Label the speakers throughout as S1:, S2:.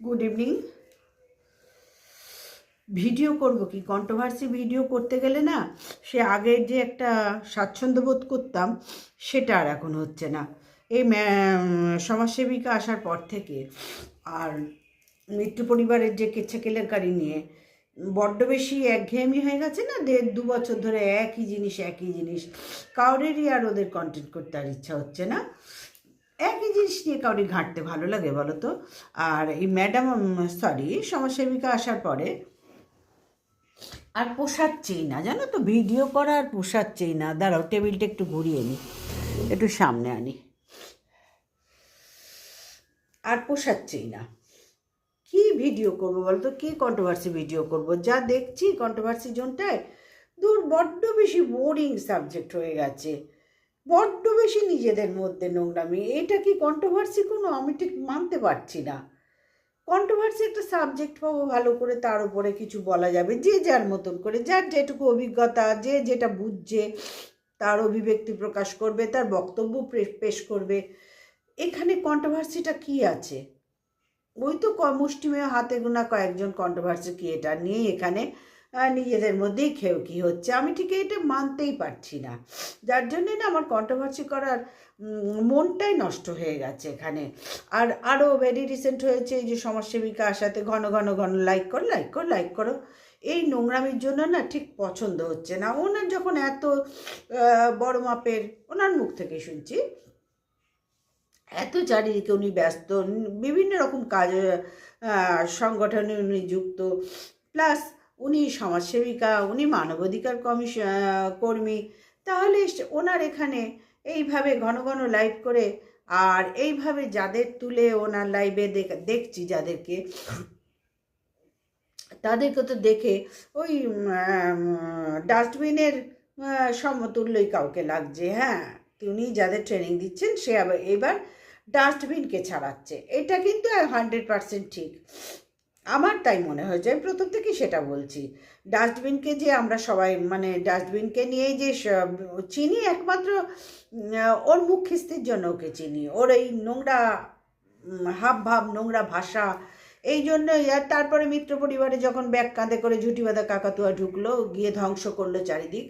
S1: Good evening video করব কি? Controversy video করতে গেলে না, সে আগের যে একটা স্বাচ্ছন্দ্য বোধ করতাম, সেটা আর এখন হচ্ছে না। এই সমাজসেবিকা আসার পর থেকে আর মৃত্যু পরিবারের যে কেচ্ছে কেলেঙ্কারি নিয়ে বড্ড বেশি একঘেয়েমি হয়ে গেছে না দেড় দু বছর ধরে একই জিনিস একই জিনিস। কাউরেরই আর ওদের কন্টেন্ট করতে আর ইচ্ছা হচ্ছে না। একই জিনিস নিয়ে কাউরি ঘাঁটতে ভালো লাগে বলো তো আর এই ম্যাডাম সরি সমাজসেবিকা আসার পরে আর পোষাচ্ছেই না, জানো তো, ভিডিও করা আর পোষাচ্ছেই না। দাঁড়াও, টেবিলটা একটু ঘুরিয়ে নিই একটু সামনে আনি। আর পোষাচ্ছেই না। কি ভিডিও করব বলতো? কি কন্ট্রোভার্সি ভিডিও করব? যা দেখছি কন্ট্রোভার্সি জোনটায়, দূর বড্ড বেশি বোরিং সাবজেক্ট হয়ে গেছে। বড্ড বেশি নিজেদের মধ্যে নোংরামি। এটা কি কন্ট্রোভার্সি কোনো? আমি ঠিক মানতে পারছি না। কন্ট্রোভার্সি একটা সাবজেক্ট পাবো ভালো করে, তার উপরে কিছু বলা যাবে। যে যার মতন করে, যার যেটুকু অভিজ্ঞতা, যে যেটা বুঝছে, তার অভিব্যক্তি প্রকাশ করবে, তার বক্তব্য পেশ করবে। এখানে কন্ট্রোভার্সিটা কি আছে? ওই তো মুষ্টিমেয় হাতে গোনা কয়েকজন কন্ট্রোভার্সি ক্রিয়েটার নিয়ে এখানে নিজেদের মধ্যেই খেউ কি হচ্ছে? আমি ঠিক এটা মানতেই পারছি না। যার জন্যে না আমার কন্ট্রোভার্সি করার মনটাই নষ্ট হয়ে গেছে এখানে। আর আরও ভেরি রিসেন্ট হয়েছে এই যে সমাজসেবিকা আসাতে ঘন ঘন ঘন লাইক করো লাইক করো লাইক করো। এই নোংরামির জন্য না ঠিক পছন্দ হচ্ছে না। ওনার যখন এত বড় মাপের, ওনার মুখ থেকে শুনছি। এত চারিদিকে উনি ব্যস্ত বিভিন্ন রকম কাজ সংগঠনে উনি যুক্ত। প্লাস উনি সমাজসেবিকা, উনি মানবাধিকার কমিশ কর্মী, তাহলে ওনার এখানে এইভাবে ঘন ঘন লাইভ করে, আর এইভাবে যাদের তুলে ওনার লাইভে দেখছি যাদেরকে, তাদেরকে তো দেখে ওই ডাস্টবিনের সমতুল্যই কাউকে লাগছে হ্যাঁ উনি যাদের ট্রেনিং দিচ্ছেন, সে আবার, এবার ডাস্টবিনকে ছাড়াচ্ছে, এটা কিন্তু হান্ড্রেড পারসেন্ট ঠিক। আমার তাই মনে হয়েছে আমি প্রথম থেকে সেটা বলছি। ডাস্টবিনকে যে আমরা সবাই মানে ডাস্টবিনকে নিয়েই যে চিনি একমাত্র ওর মুখ খিস্তির জন্য ওকে চিনি। ওর এই নোংরা হাব ভাব, নোংরা ভাষা, এই জন্যই। আর তারপরে মিত্র পরিবারে যখন ব্যাগ কাঁধে করে ঝুটি বাঁধা কাকাতুয়া ঢুকলো, গিয়ে ধ্বংস করল চারিদিক,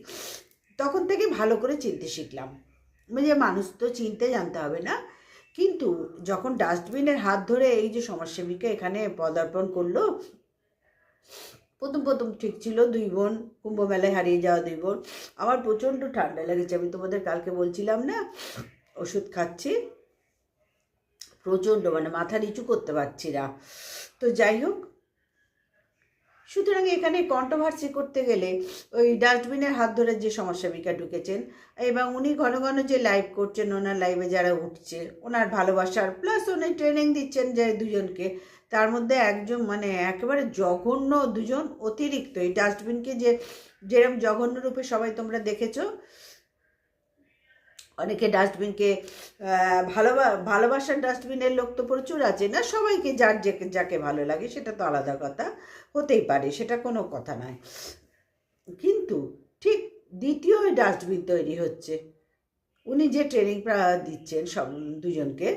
S1: তখন থেকে ভালো করে চিনতে শিখলাম। যে মানুষ তো চিনতে জানতে হবে না। কিন্তু যখন ডাস্টবিনের হাত ধরে এই যে সমাজসেবীকে এখানে পদার্পণ করল, প্রথম প্রথম ঠিক ছিল দুই বোন কুম্ভমেলায় হারিয়ে যাওয়া দুই বোন। আমার প্রচণ্ড ঠান্ডা লেগেছে, আমি তোমাদের কালকে বলছিলাম না, ওষুধ খাচ্ছি। প্রচণ্ড মানে মাথা নিচু করতে পারছি না। তো যাই হোক সুতরাং এখানে কন্ট্রোভার্সি করতে গেলে ওই ডাস্টবিনের হাত ধরে যে সমস্যা সমাজসেবিকা ঢুকেছেন, এবং উনি ঘন ঘন যে লাইভ করছেন, ওনার লাইভে যারা উঠছে, ওনার ভালোবাসার প্লাস উনি ট্রেনিং দিচ্ছেন যে দুজনকে, তার মধ্যে একজন মানে একেবারে জঘন্য দুজন অতিরিক্ত। এই ডাস্টবিনকে যে যেরকম জঘন্য রূপে সবাই তোমরা দেখেছ অনেকে ডাস্টবিনকে ভালোবা, ভালোবাসার ডাস্টবিনের লোক তো প্রচুর আছে না? সবাইকে যার যে, যাকে ভালো লাগে সেটা তো আলাদা কথা। হতেই পারে, সেটা কোনো কথা নয়। কিন্তু ঠিক দ্বিতীয় ডাস্টবিন তৈরি হচ্ছে। উনি যে ট্রেনিং দিচ্ছেন সব দুজনকে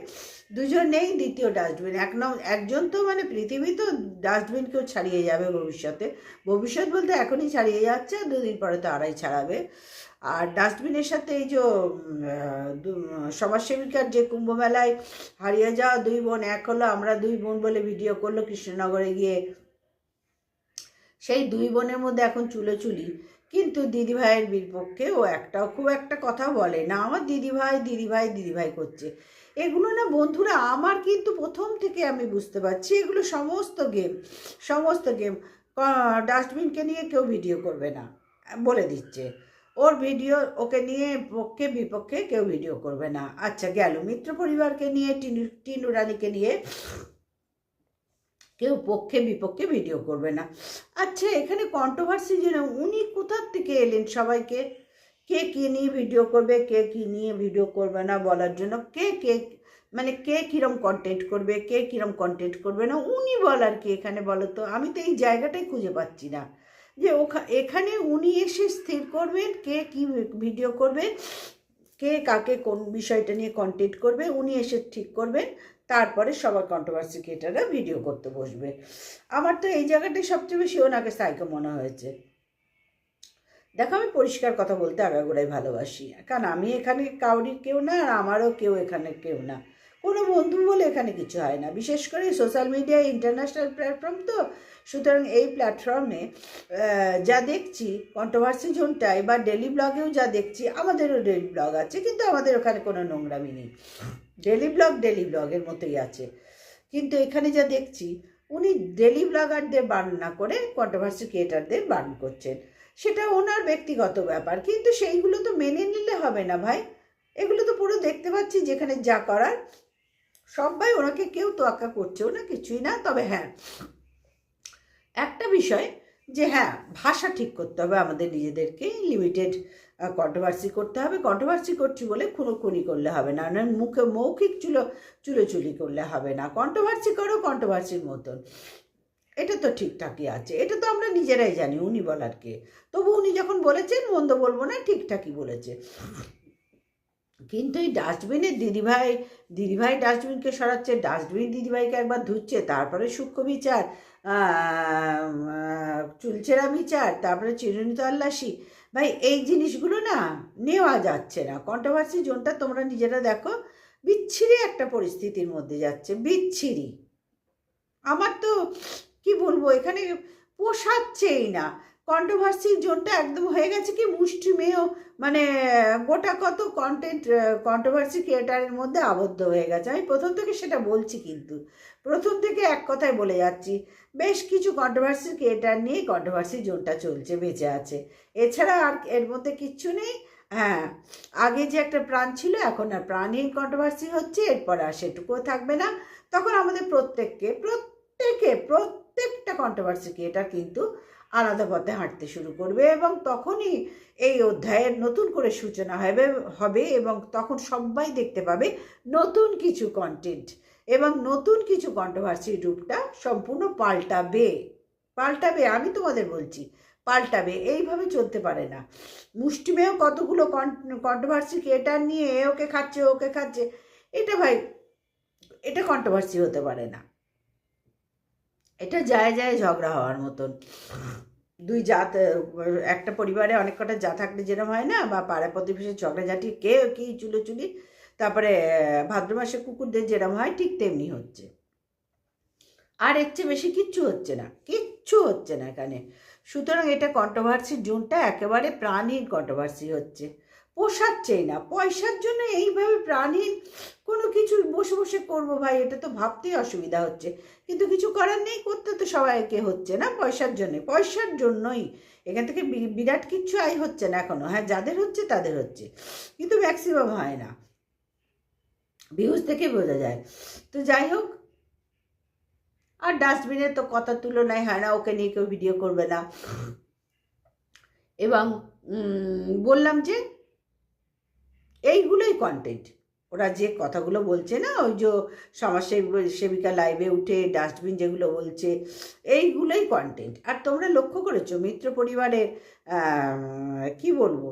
S1: দুজনেই দ্বিতীয় ডাস্টবিন এক নম একজন তো মানে পৃথিবী তো ডাস্টবিনকেও ছাড়িয়ে যাবে ভবিষ্যতে। ভবিষ্যৎ বলতে এখনই ছাড়িয়ে যাচ্ছে দুদিন পরে তো আড়াই ছাড়াবে। আর ডাস্টবিনের সাথে এই যে সমাজসেবিকার যে কুম্ভমেলায় হারিয়ে যাওয়া দুই বোন, এক হলো আমরা দুই বোন বলে ভিডিও করল কৃষ্ণনগরে গিয়ে। সেই দুই বোনের মধ্যে এখন চুলোচুলি। কিন্তু দিদিভাইয়ের বিপক্ষে ও একটাও খুব একটা কথা বলে না। আমার দিদিভাই দিদিভাই দিদিভাই করছে। এগুলো না বন্ধুরা, আমার কিন্তু প্রথম থেকে আমি বুঝতে পারছি, এগুলো সমস্ত গেম সমস্ত গেম ডাস্টবিনকে নিয়ে কেউ ভিডিও করবে না, বলে দিচ্ছে। ওর ভিডিও ওকে নিয়ে পক্ষে বিপক্ষে কেউ ভিডিও করবে না। আচ্ছা গেল। মিত্র পরিবারকে নিয়ে, টিনু টিনু রানীকে নিয়ে কেউ পক্ষে বিপক্ষে ভিডিও করবে না। আচ্ছা এখানে কন্ট্রোভার্সি যেন উনি কোথার থেকে এলেন সবাইকে? কে কী নিয়ে ভিডিও করবে, কে কী নিয়ে ভিডিও করবে না বলার জন্য? কে কে মানে কে কীরম কন্টেন্ট করবে, কে কীরম কন্টেন্ট করবে না? উনি বলার কি এখানে বলো তো? আমি তো এই জায়গাটাই খুঁজে পাচ্ছি না। যে ওখা, এখানে উনি এসে স্থির করবেন, কে কী ভিডিও করবে, কে কাকে কোন বিষয়টা নিয়ে কন্টেন্ট করবে, উনি এসে ঠিক করবেন। তারপরে সবার কন্ট্রোভার্সি ক্রিয়েটাররা ভিডিও করতে বসবে। আমার তো এই জায়গাটাই সবচেয়ে বেশি ওনাকে সাইকো মনে হয়েছে। দেখো, আমি পরিষ্কার কথা বলতে আগাগোড়াই ভালোবাসি। কারণ আমি এখানে কাউরির কেউ না, আর আমারও কেউ এখানে কেউ না। কোনো বন্ধু বলে এখানে কিছু হয় না। বিশেষ করে সোশ্যাল মিডিয়া ইন্টারন্যাশনাল প্ল্যাটফর্ম তো। সুতরাং এই প্ল্যাটফর্মে যা দেখছি কন্ট্রোভার্সি জোনটায় বা ডেলি ব্লগেও যা দেখছি, আমাদেরও ডেলি ব্লগ আছে, কিন্তু আমাদের ওখানে কোনো নোংরামি নেই। ডেলি ব্লগ ডেলি ব্লগের মতোই আছে। কিন্তু এখানে যা দেখছি, উনি ডেলি ব্লগারদের বার্ন না করে কন্ট্রোভার্সি ক্রিয়েটারদের বার্ন করছেন। সেটা ওনার ব্যক্তিগত ব্যাপার, কিন্তু সেইগুলো তো মেনে নিলে হবে না ভাই। এগুলো তো পুরো দেখতে পাচ্ছি, যেখানে যা করার সবাই ওনাকে কেউ তোয়াক্কা করছেও না, কিছুই না। তবে হ্যাঁ একটা বিষয় যে হ্যাঁ ভাষা ঠিক করতে হবে আমাদের নিজেদেরকে লিমিটেড কন্ট্রোভার্সি করতে হবে। কন্ট্রোভার্সি করছি বলে খুনোখুনি করলে হবে না মুখে মৌখিক চুলো চুলোচুলি করলে হবে না। কন্ট্রোভার্সি করো কন্ট্রোভার্সির মতন। এটা তো ঠিকঠাকই আছে, এটা তো আমরা নিজেরাই জানি, উনি বলার কে? তবু উনি যখন বলেছেন, মন্দ বলব না, ঠিকঠাকই বলেছে। কিন্তু এই ডাস্টবিনে দিদিভাই দিদিভাই ডাস্টবিনকে সরাচ্ছে ডাস্টবিন দিদিভাইকে একবার ধুচ্ছে, তারপরে সূক্ষ্ম বিচার চুলচেরা বিচার, তারপরে চিরুনি তল্লাশি। ভাই, এই জিনিসগুলো না নেওয়া যাচ্ছে না। কন্ট্রোভার্সি জোনটা তোমরা নিজেরা দেখো, বিচ্ছিরি একটা পরিস্থিতির মধ্যে যাচ্ছে, বিচ্ছিরি। আমার তো, কি বলব, এখানে পোষাচ্ছেই না। কন্ট্রোভার্সি জোনটা একদম হয়ে গেছে কি মুষ্টিমেয় মানে গোটা কত কন্টেন্ট কন্ট্রোভার্সি ক্রিয়েটারের মধ্যে আবদ্ধ হয়ে গেছে। আমি প্রথম থেকে সেটা বলছি কিন্তু। প্রথম থেকে এক কথায় বলে যাচ্ছি, বেশ কিছু কন্ট্রোভার্সি ক্রিয়েটার নিয়ে কন্ট্রোভার্সি জোনটা চলছে, বেঁচে আছে। এছাড়া আর এর মধ্যে কিচ্ছু নেই। হ্যাঁ আগে যে একটা প্রাণ ছিল, এখন আর প্রাণহীন কন্ট্রোভার্সি হচ্ছে, এরপর আর সেটুকুও থাকবে না। তখন আমাদের প্রত্যেককে, প্রত্যেকে, প্রত্যেকটা কন্ট্রোভার্সি ক্রিয়েটার কিন্তু আলাদা পথে হাঁটতে শুরু করবে এবং তখনই এই অধ্যায়ের নতুন করে সূচনা হবে হবে এবং তখন সবাই দেখতে পাবে নতুন কিছু কন্টেন্ট এবং নতুন কিছু কন্ট্রোভার্সির রূপটা সম্পূর্ণ পাল্টাবে। পাল্টাবে, আমি তোমাদের বলছি, পাল্টাবে, এইভাবে চলতে পারে না। মুষ্টিমেয় কতগুলো কন্ট্রোভার্সি ক্রিয়েটার নিয়ে ওকে খাচ্ছে ওকে খাচ্ছে, এটা ভাই, এটা কন্ট্রোভার্সি হতে পারে না। এটা যায় যায় ঝগড়া হওয়ার মতন। দুই জাত, একটা পরিবারে অনেক কটা যা থাকলে যেরকম হয় না, বা পাড়া প্রতিবেশীর ঝগড়াঝাটি, কে কি চুলোচুলি, তারপরে, ভাদ্র মাসে কুকুরদের যেরম হয় ঠিক তেমনি হচ্ছে। আর এর চেয়ে বেশি কিচ্ছু হচ্ছে না, কিচ্ছু হচ্ছে না এখানে। সুতরাং এটা কন্ট্রোভার্সি জোনটা একেবারে প্রাণীর কন্ট্রোভার্সি হচ্ছে। পোষাচ্ছেই না, পয়সার জন্য এইভাবে প্রাণীর কোনো কিছু বসে বসে করব ভাই, এটা তো ভাবতেই অসুবিধা হচ্ছে। কিন্তু কিছু করার নেই, করতে তো সবাইকে হচ্ছে না পয়সার জন্যে। পয়সার জন্যই এখান থেকে বিরাট কিচ্ছু আয় হচ্ছে না এখনও। হ্যাঁ যাদের হচ্ছে তাদের হচ্ছে, কিন্তু ম্যাক্সিমাম হয় না। ভিউজ থেকে বোঝা যায়। তো যাই হোক, আর ডাস্টবিনের তো কথা তুলনায় হয় না, ওকে নিয়ে কেউ ভিডিও করবে না। এবং বললাম যে এইগুলোই কন্টেন্ট ওরা যে কথাগুলো বলছে না, ওই যে সমাজসেবী, সেবিকা লাইভে উঠে ডাস্টবিন যেগুলো বলছে, এইগুলোই কন্টেন্ট আর তোমরা লক্ষ্য করেছ, মিত্র পরিবারের কি বলব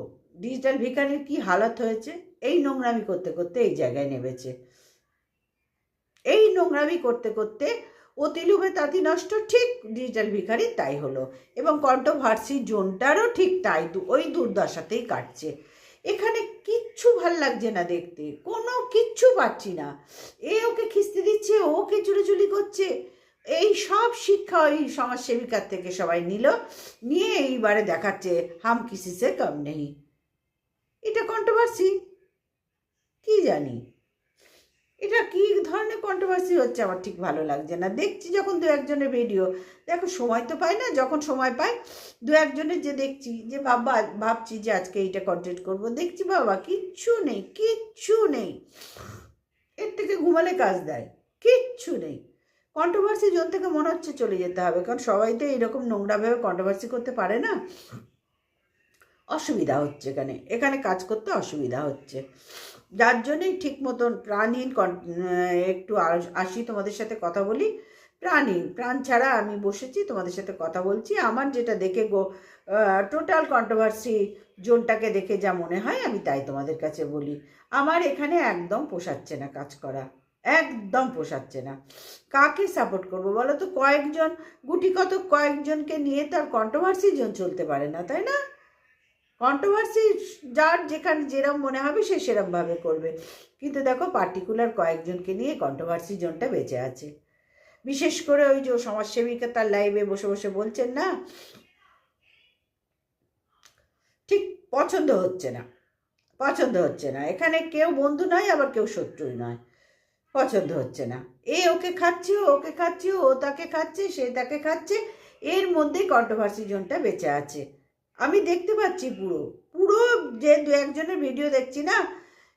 S1: ডিজিটাল ভিকারির কি হালত হয়েছে? এই নোংরামি করতে করতে এই জায়গায় নেমেছে। এই নোংরামি করতে করতে অতিলুভে তাঁতি নষ্ট ঠিক ডিজিটাল ভিখারি তাই হলো। এবং কন্ট্রোভার্সি জোনটারও ঠিক তাই ওই দুর্দশাতেই কাটছে। এখানে কিচ্ছু ভালো লাগছে না দেখতে, কোনো কিচ্ছু পাচ্ছি না। এ ওকে খিস্তি দিচ্ছে ওকে চুলোচুলি করছে। এই সব শিক্ষা ওই সমাজসেবিকার থেকে সবাই নিল, নিয়ে এইবারে দেখাচ্ছে হাম কিসি সে কম নেই। এটা কন্ট্রোভার্সি কি জানি? এটা কি ধরনের কন্ট্রোভার্সি হচ্ছে আমার ঠিক ভালো লাগছে না। দেখছি যখন দু একজনের ভিডিও দেখো সময় তো পাই না, যখন সময় পাই দু একজনের যে দেখছি, যে বাবা ভাবছি যে আজকে এইটা কন্টেন্ট করব, দেখছি বাবা কিচ্ছু নেই কিচ্ছু নেই। এর থেকে ঘুমালে কাজ দেয়, কিচ্ছু নেই। কন্ট্রোভার্সি জোন থেকে মনে হচ্ছে চলে যেতে হবে, কারণ সবাই তো এইরকম নোংরাভাবে কন্ট্রোভার্সি করতে পারে না। অসুবিধা হচ্ছে এখানে এখানে কাজ করতে অসুবিধা হচ্ছে। যার জন্যই ঠিক মতন প্রাণহীন একটু আসি তোমাদের সাথে কথা বলি। প্রাণী, প্রাণ ছাড়া আমি বসেছি, তোমাদের সাথে কথা বলছি। আমার যেটা দেখে গো টোটাল কন্ট্রোভার্সি জোনটাকে দেখে যা মনে হয়, আমি তাই তোমাদের কাছে বলি। আমার এখানে একদম পোষাচ্ছে না কাজ করা, একদম পোষাচ্ছে না। কাকে সাপোর্ট করব বলো তো? কয়েকজন, গুটি কত কয়েকজনকে নিয়ে তার কন্ট্রোভার্সি জোন চলতে পারে না, তাই না? কন্ট্রোভার্সি যার যেখানে যেরম মনে হবে, সে সেরমভাবে করবে। কিন্তু দেখো পার্টিকুলার কয়েকজনকে নিয়ে কন্ট্রোভার্সি জোনটা বেঁচে আছে। বিশেষ করে ওই যে সমাজসেবিকা তার লাইভে বসে বসে বলছেন না, ঠিক পছন্দ হচ্ছে না, পছন্দ হচ্ছে না। এখানে কেউ বন্ধু নয়, আবার কেউ শত্রুই নয়, পছন্দ হচ্ছে না। এ ওকে খাচ্ছে ওকে খাচ্ছে, ও তাকে খাচ্ছে, সে তাকে খাচ্ছে, এর মধ্যেই কন্ট্রোভার্সি জোনটা বেঁচে আছে। আমি দেখতে পাচ্ছি পুরো পুরো যে দু একজনের ভিডিও দেখছি না,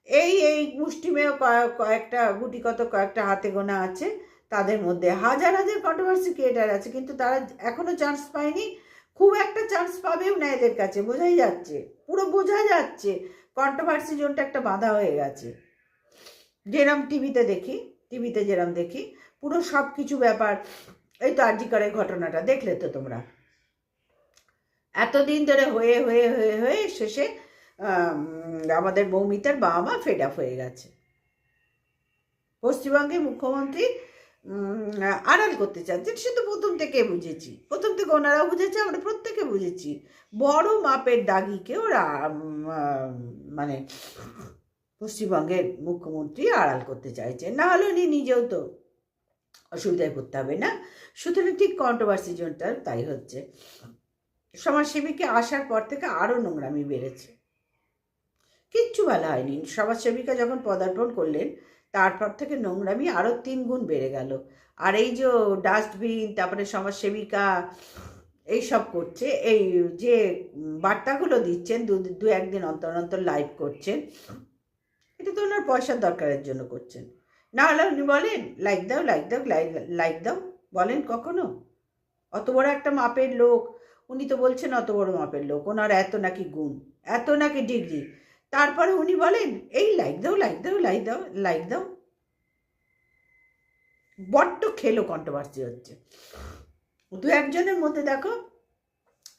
S1: এই এই মুষ্টিমেয় কয়েক- কয়েকটা গুটি কত কয়েকটা হাতে গোনা আছে তাদের মধ্যে হাজার হাজার কন্ট্রোভার্সি ক্রিয়েটার আছে, কিন্তু তারা এখনও চান্স পায়নি। খুব একটা চান্স পাবেও না এদের কাছে, বোঝাই যাচ্ছে। পুরো বোঝা যাচ্ছে কন্ট্রোভার্সি জোনটা একটা বাঁধা হয়ে গেছে। যেরম টিভিতে দেখি, টিভিতে যেরম দেখি, পুরো সব কিছু ব্যাপার, এই তো আর্জিকরের ঘটনাটা, দেখলে তো তোমরা। এতদিন ধরে হয়ে হয়ে হয়ে হয়ে শেষে আমাদের মৌমিতার বাবা মা ফেড আপ হয়ে গেছে। পশ্চিমবঙ্গের মুখ্যমন্ত্রী আড়াল করতে চাচ্ছেন সে তো প্রথম থেকে বুঝেছি। প্রথম থেকে ওনারাও বুঝেছে, আমরা প্রত্যেকে বুঝেছি। বড় মাপের দাগিকে ওরা মানে পশ্চিমবঙ্গের মুখ্যমন্ত্রী আড়াল করতে চাইছেন। না হলে উনি নিজেও তো অসুবিধায় পড়তে হবে না। সুতরাং ঠিক কন্ট্রোভার্সি জোনটা তাই হচ্ছে। সমাজসেবীকে আসার পর থেকে আরও নোংরামি বেড়েছে। কিচ্ছু ভালো হয়নি। সমাজসেবিকা যখন পদার্পণ করলেন তারপর থেকে নোংরামি আরও তিন গুণ বেড়ে গেল। আর এই যে ডাস্টবিন তারপরে সমাজসেবিকা, এইসব করছে, এই যে বার্তাগুলো দিচ্ছেন, দু দু একদিন অন্তর অন্তর লাইভ করছেন, এটা তো ওনার পয়সার দরকারের জন্য করছেন। না হলে উনি বলেন লাইক দাও লাইক দাও লাইক লাইক দাও। বলেন কখনো? অত বড় একটা মাপের লোক, উনি তো বলছেন অত বড় মাপের লোক, ওনার এত নাকি গুণ, এত নাকি ডিগ্রি। তারপরে উনি বলেন, এই লাইক দাও লাইক দাও লাইক দাও লাইক দাও। বড্ড খেলো কন্ট্রোভার্সি হচ্ছে। দু একজনের মধ্যে দেখো,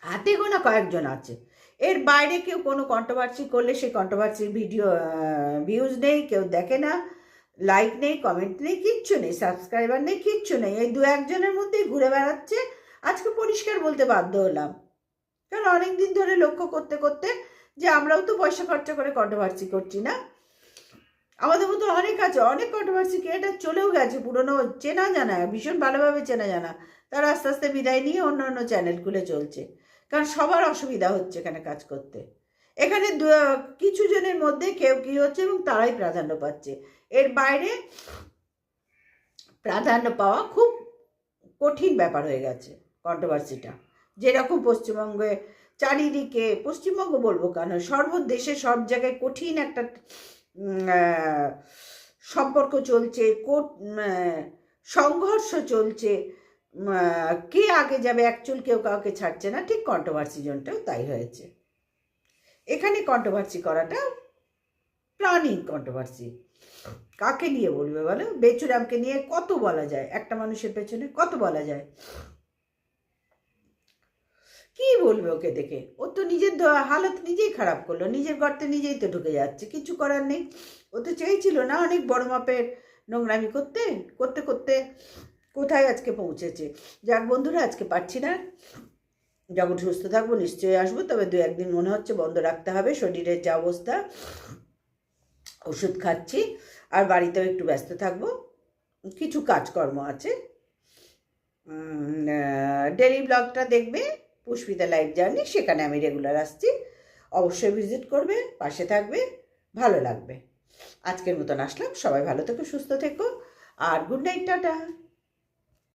S1: হাতে গোনা কয়েকজন আছে। এর বাইরে কেউ কোনো কন্ট্রোভার্সি করলে সেই কন্ট্রোভার্সির ভিডিও ভিউজ নেই, কেউ দেখে না লাইক নেই কমেন্ট নেই, কিচ্ছু নেই সাবস্ক্রাইবার নেই, কিচ্ছু নেই। এই দু একজনের মধ্যেই ঘুরে বেড়াচ্ছে। আজকে পরিষ্কার বলতে বাধ্য হলাম। কারণ অনেক দিন ধরে লক্ষ্য করতে করতে যে আমরাও তো পয়সা খরচা করে কন্ট্রোভার্সি করছি না? আমাদের মতো অনেক আছে, অনেক কন্ট্রোভার্সি ক্রিয়েটার চলেও গেছে, পুরনো চেনা জানা, ভীষণ ভালোভাবে চেনা জানা। তারা আস্তে আস্তে বিদায় নিয়ে অন্য অন্য চ্যানেল খুলে চলছে। কারণ সবার অসুবিধা হচ্ছে এখানে কাজ করতে। এখানে কিছু জনের মধ্যে কেউ কী হচ্ছে এবং তারাই প্রাধান্য পাচ্ছে। এর বাইরে প্রাধান্য পাওয়া খুব কঠিন ব্যাপার হয়ে গেছে কন্ট্রোভার্সিটা যেরকম পশ্চিমবঙ্গে চারিদিকে, পশ্চিমবঙ্গ বলব কেন? সর্বদেশে সব জায়গায় কঠিন একটা সম্পর্ক চলছে, কোট- সংঘর্ষ চলছে। কে আগে যাবে? অ্যাকচুয়াল কেউ কাউকে ছাড়ছে না। ঠিক কন্ট্রোভার্সি জোনটাও তাই হয়েছে। এখানে কন্ট্রোভার্সি করাটা প্রাণী কন্ট্রোভার্সি কাকে নিয়ে বলবে বলো? বেচুরামকে নিয়ে কত বলা যায়? একটা মানুষের পেছনে কত বলা যায়? কি বলবে ওকে দেখে? ও তো নিজের হালত নিজেই খারাপ করল, নিজের গর্তে নিজেই তো ঢুকে যাচ্ছে, কিছু করার নেই। ও তো চেয়েছিল না অনেক বড় মাপের নোংরামি করতে করতে করতে কোথায় আজকে পৌঁছেছে। যাক বন্ধুরা, আজকে পারছি না। যখন সুস্থ থাকব নিশ্চয়ই আসব, তবে দু একদিন মনে হচ্ছে বন্ধ রাখতে হবে, শরীরের যা অবস্থা, ওষুধ খাচ্ছি, আর বাড়িতেও একটু ব্যস্ত থাকব। কিছু কাজকর্ম আছে। ডেলি ব্লগটা দেখবে। পুষ্পিতা লাইফ জার্নি, সেখানে আমি রেগুলার আসছি। অবশ্যই ভিজিট করবে, পাশে থাকবে, ভালো লাগবে। আজকের মতন আসলাম, সবাই ভালো থেকো, সুস্থ থেকো, আর গুড নাইট টাটা।